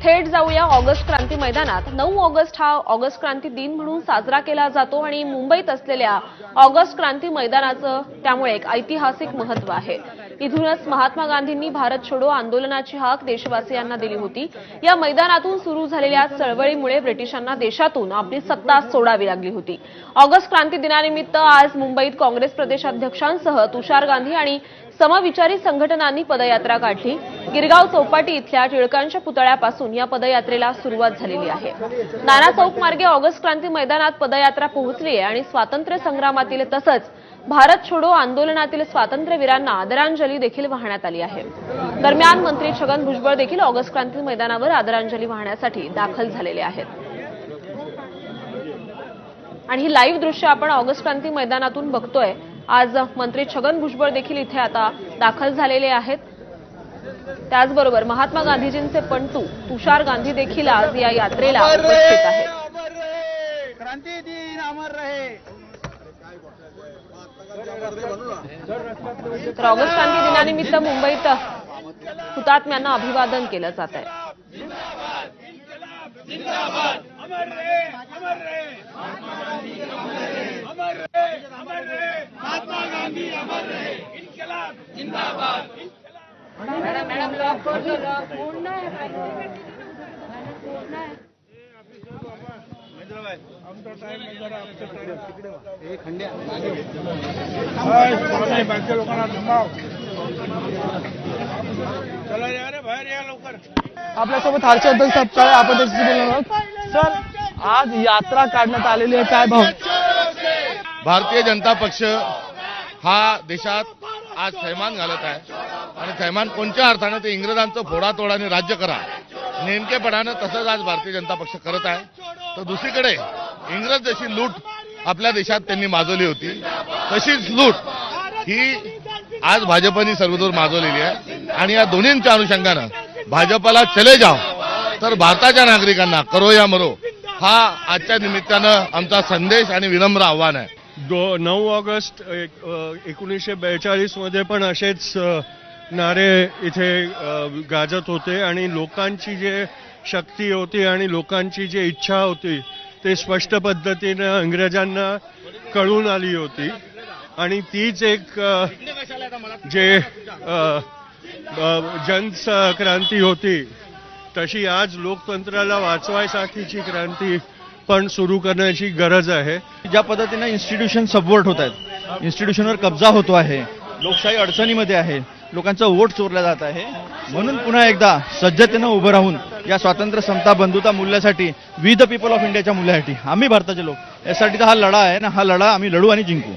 थेट जाऊया ऑगस्ट क्रांती मैदानात. नऊ ऑगस्ट हा ऑगस्ट क्रांती दिन म्हणून साजरा केला जातो आणि मुंबईत असलेल्या ऑगस्ट क्रांती मैदानाचं त्यामुळे एक ऐतिहासिक महत्त्व आहे. इथूनच महात्मा गांधींनी भारत छोडो आंदोलनाची हाक देशवासियांना दिली होती. या मैदानातून सुरू झालेल्या चळवळीमुळे ब्रिटिशांना देशातून आपली सत्ता सोडावी लागली होती. ऑगस्ट क्रांती दिनानिमित्त आज मुंबईत काँग्रेस प्रदेशाध्यक्षांसह तुषार गांधी आणि समविचारी संघटनांनी पदयात्रा काढली. गिरगाव चौपाटी इथल्या टिळकांच्या पुतळ्यापासून या पदयात्रेला सुरुवात झालेली आहे. नाना चौक मार्गे ऑगस्ट क्रांती मैदानात पदयात्रा पोहोचली आहे आणि स्वातंत्र्य संग्रामातील तसंच भारत छोडो आंदोलनातील स्वातंत्र्यवीरांना आदरांजली देखील वाहण्यात आली आहे. दरम्यान मंत्री छगन भुजबळ देखील ऑगस्ट क्रांती मैदानावर आदरांजली वाहण्यासाठी दाखल झालेले आहेत. आणि ही लाईव्ह दृश्य आपण ऑगस्ट क्रांती मैदानातून बघतोय. आज मंत्री छगन भुजबळ देखील इथे आता दाखल झालेले आहेत. त्याचबरोबर महात्मा गांधीजींचे पंटू तुषार गांधी देखील आज या यात्रेला उपस्थित आहेत. क्रांति दिन अमर रहे तर ऑगस्ट क्रांती दिनानिमित्त मुंबईत हुतात्म्यांना अभिवादन केलं जात आहे. अमर रहे बाकी लोकांना चला या रे बाहेर या लवकर आपल्यासोबत हर्षवर्धन सपकाळे आपण त्याच्याशी बोलणार आहोत? सर आज यात्रा काढण्यात आलेली आहे काय भाऊ भारतीय जनता पक्ष हा देशात आज थैमान घालत आहे. आणि थैमान कोणत्या अर्थानं ते इंग्रजांचं फोडातोडाने राज्य करा? नेमकेपणानं तसंच आज भारतीय जनता पक्ष करत आहे. तर दुसरीकडे इंग्रज जशी लूट आपल्या देशात त्यांनी माजवली होती तशीच लूट ही आज भाजपनी सर्वदूर माजवलेली आहे. आणि या दोन्हींच्या अनुषंगानं भाजपला चले जाव तर भारताच्या नागरिकांना करो या मरो हा आजच्या निमित्तानं आमचा संदेश आणि विनम्र आव्हान आहे. दो नऊ ऑगस्ट एक- एकोणीसशे बेचाळीसमध्ये पण असेच नारे इथे गाजत होते आणि लोकांची जे शक्ती होती आणि लोकांची जी इच्छा होती ते स्पष्ट पद्धतीनं इंग्रजांना कळून आली होती. आणि तीच एक जे जनक्रांती होती तशी आज लोकतंत्राला वाचवायसाठीची क्रांती पण सुरू करण्याची गरज आहे. ज्या पद्धतीनं इन्स्टिट्यूशन सबवर्ट होत आहेत इन्स्टिट्यूशनवर कब्जा होतो आहे लोकशाही अडचणीमध्ये आहे लोकांचा वोट चोरला जात आहे. म्हणून पुन्हा एकदा सज्जतेनं उभं राहून या स्वातंत्र्य समता बंधुता मूल्यासाठी वी द पीपल ऑफ इंडियाच्या मूल्यासाठी आम्ही भारताचे लोक यासाठीचा हा लढा आहे ना हा लढा आम्ही लढू आणि जिंकू.